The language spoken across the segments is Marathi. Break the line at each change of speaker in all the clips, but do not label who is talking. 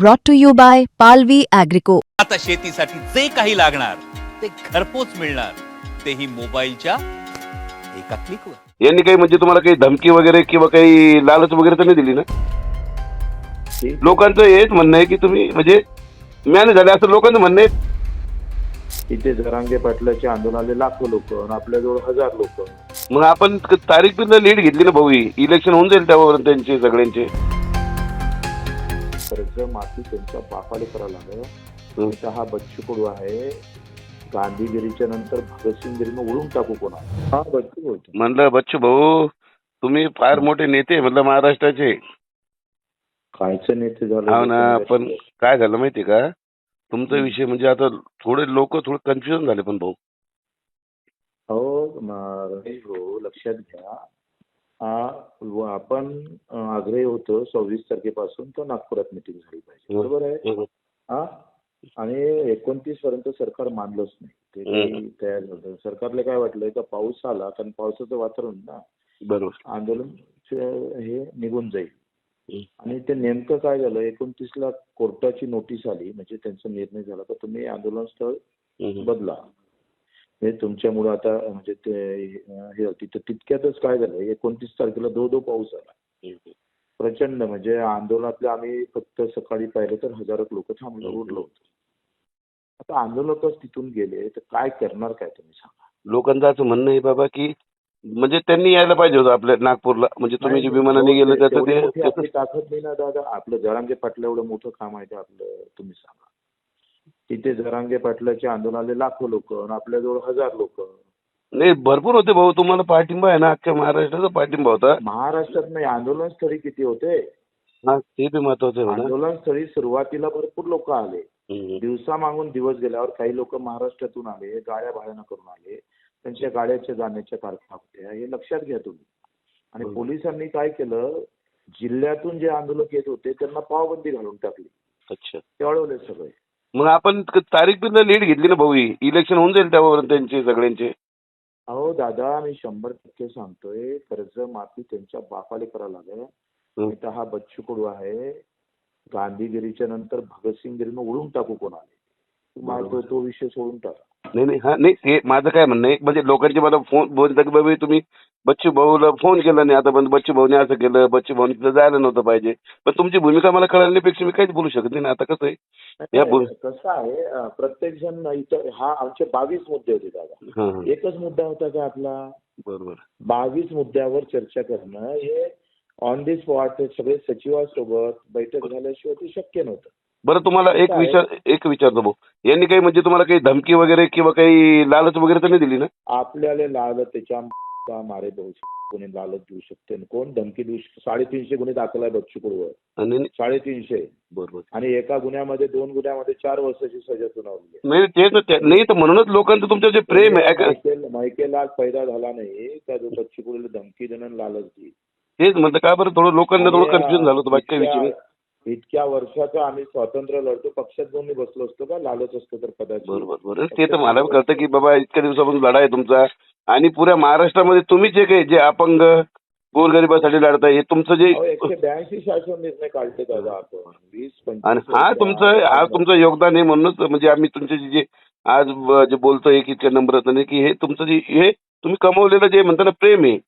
brought to you by Palvi Agrico.
आता शेतीसाठी जे काही लागणार ते घरपोच मिळणार. तेही मोबाईलच्या एका क्लिकवर
यांनी काही म्हणजे तुम्हाला काही धमकी वगैरे किंवा काही लालच वगैरे तर नाही दिली ना? लोकांचं हेच म्हणणं आहे की तुम्ही म्हणजे मॅनेज झाले असं लोकांचं म्हणणं आहे.
इथे जरांगे पाटलाचे आंदोलनाले लाखो लोक आपल्याजवळ हजार लोक.
मग आपण तारीख पण लीड घेतली ना भाऊ इलेक्शन होऊन जाईल त्यावर त्यांचे सगळ्यांचे.
कर्ज माती त्यांच्या बापाले करावं लागलं.
हं.
इथं हा बच्चू कडू आहे. गांधीगिरीच्या नंतर भगतसिंगगिरीनं उडून टाकू कोणा हा. बच्चू
म्हणलं बच्चू भाऊ तुम्ही फार मोठे नेते म्हणलं महाराष्ट्राचे.
कायचं नेते झालं
हो ना पण काय झालं माहितीये का? तुमचा विषय म्हणजे आता थोडे लोक थोडे कन्फ्युजन झाले पण भाऊ.
हो म- रमेश भाऊ लक्षात घ्या. आपण आग्रही होतो सव्वीस तारखेपासून तर नागपुरात मिटिंग झाली पाहिजे. बरोबर आहे?
हं.
आणि एकोणतीस पर्यंत सरकार मानलंच नाही. ते काही तयार झालं सरकारला काय वाटलं का पाऊस आला कारण पावसाचं वातावरण ना
बरोबर.
आंदोलन हे निघून जाईल. आणि ते नेमकं काय झालं एकोणतीसला कोर्टाची नोटीस आली म्हणजे त्यांचा निर्णय झाला का तुम्ही आंदोलन स्थळ. बदला. हे तुमच्यामुळे आता म्हणजे ते हे होती तर तितक्यातच काय झालं एकोणतीस तारखेला दो दो पाऊस आला
हं.
प्रचंड म्हणजे आंदोलनातले आम्ही फक्त सकाळी पाहिलं तर हजारो लोक थांबलं उरलो होतो. आता आंदोलकच तिथून गेले तर काय करणार काय तुम्ही सांगा?
लोकांचं असं म्हणणं आहे बाबा की म्हणजे त्यांनी यायला पाहिजे होतं आपल्या नागपूरला म्हणजे तुम्ही जे विमानाने गेलं त्याचं
तेवढी मोठी
ते
ताकद नाही ना दादा आपलं जरांगे पाटला एवढं मोठं काम आहे ते आपलं तुम्ही सांगा. तिथे जरांगे पाटलाचे आंदोलनाले लाखो लोक आपल्याजवळ हजार लोक.
नाही भरपूर होते भाऊ. तुम्हाला पाठिंबा आहे ना? अख्ख्या महाराष्ट्राचा पाठिंबा होता.
महाराष्ट्रात नाही आंदोलन स्थळी किती होते?
हा ते बी महत्वाचं आहे म्हणा.
आंदोलन स्थळी सुरुवातीला भरपूर लोक आले. दिवसा मागून दिवस गेल्यावर काही लोक महाराष्ट्रातून आले गाड्या भाड्यानं करून आले. त्यांच्या गाड्याच्या जाण्याच्या तारखा होत्या. हे लक्षात घ्या तुम्ही. आणि. पोलिसांनी काय केलं? जिल्ह्यातून जे आंदोलक येत होते त्यांना पावबंदी घालून टाकली.
अच्छा.
ते अडवले सगळे.
मग आपण क- तारीख पण लीड घेतली ना भाऊ इलेक्शन होऊन जाईल त्यावर त्यांचे सगळ्यांचे.
अहो दादा मी शंभर टक्के सांगतोय कर्ज माफी त्यांच्या बापाले करावं लागेल.
हं.
हा बच्चू कडू आहे. गांधीगिरीच्या नंतर भगतसिंगगिरीनं उडून टाकू कोणाला? तुम्हाला तो तो विषय सोडून टाका.
नाही नाही हा नाही ते माझं काय म्हणणं आहे म्हणजे लोकांचे मला फोन बोलतात की बाबा तुम्ही बच्चू भाऊला फोन केला नाही आता पण बच्चू भाऊने असं केलं बच्चू भाऊने तिथं जायला नव्हतं पाहिजे. पण तुमची भूमिका मला कळण्यापेक्षा मी काहीच बोलू शकत नाही ना. आता कसं आहे? या बोल
कसं आहे अं, प्रत्येक जण इथं हा आमचे बावीस मुद्दे होते दादा.
हां हां.
एकच मुद्दा होता का आपला?
बरोबर.
बावीस मुद्द्यावर चर्चा करणं हे ऑन दी स्पॉट सगळे सचिवासोबत बैठक झाल्याशिवाय ते शक्य नव्हतं.
बरं तुम्हाला एक? विचार एक विचारतो भाऊ यांनी काही म्हणजे तुम्हाला काही धमकी वगैरे किंवा काही लालच वगैरे तर नाही दिली ना?
आपल्याला लाल त्याच्या का मारे शकतो. कोणी लालच देऊ शकते. आणि कोण धमकी देऊ शकतो? साडेतीनशे गुन्हे दाखल आहे बच्चू कडूवर
आणि
साडेतीनशे.
बरोबर
आणि एका गुन्ह्यामध्ये दोन गुन्ह्यामध्ये चार वर्षाची सजा सुनावली आहे.
नाही तेच ना ते- नाही तर म्हणूनच लोकांचं तुमचं जे प्रेम आहे ऐका-
मायकेल मायकेला पैदा झाला नाही का जो धमकी देणं आणि लालच देईल?
तेच म्हणतं का बरं? थोडं लोकांना थोडं कन्फ्युजन झालं होतं बाकी काही नाही.
इतक्या- वर्षाचं आम्ही स्वातंत्र्य लढतो पक्षात जाऊन मी बसलो असतो का? लालच असतो तर कदाचित.
बरोबर बरोबर. ते तर मला कळतं की बाबा इतक्या दिवसापासून लढा आहे तुमचा. आणि पुऱ्या महाराष्ट्रामध्ये तुम्ही जे काही जे अपंग गोरगरिबासाठी लढताय हे तुमचं जे
अहो, एकशे ब्याऐंशी शासन निर्णय काढले दादा आपण. वीस
आणि
पंचवीस
हा तुमचं हा तुमचं योगदान आहे म्हणूनच म्हणजे आम्ही तुमचे जे- जे आज ब- जे बोलतोय की इतक्या नम्रतेने की हे तुमचं जे हे तुम्ही कमवलेलं जे म्हणता ना प्रेम आहे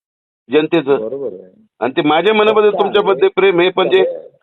जनतेचं.
बरोबर आहे.
आणि ते माझ्या मनामध्ये तुमच्यामध्ये प्रेम आहे पण जे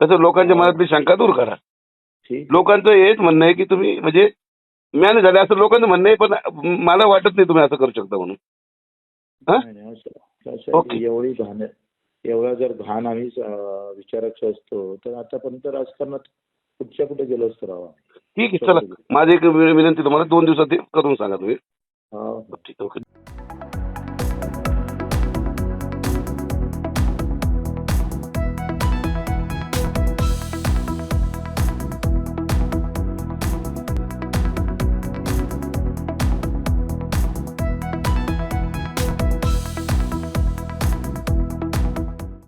तसं लोकांच्या मनातली शंका दूर करा.
ठीक.
लोकांचं हेच म्हणणं आहे की तुम्ही म्हणजे मॅनेज झाले असं लोकांचं म्हणणं आहे पण मला वाटत नाही तुम्ही असं करू शकता म्हणून. हा? ओके.
एवढी घाण एवढा जर घाण आम्ही विचारायचो असतो तर आतापर्यंत राजकारणात कुठच्या कुठे गेलो असतो राव
ठीक आहे चला. माझी एक विनंती तुम्हाला दोन दिवसात करून सांगा तुम्ही.
हा.
ठीक आहे ओके.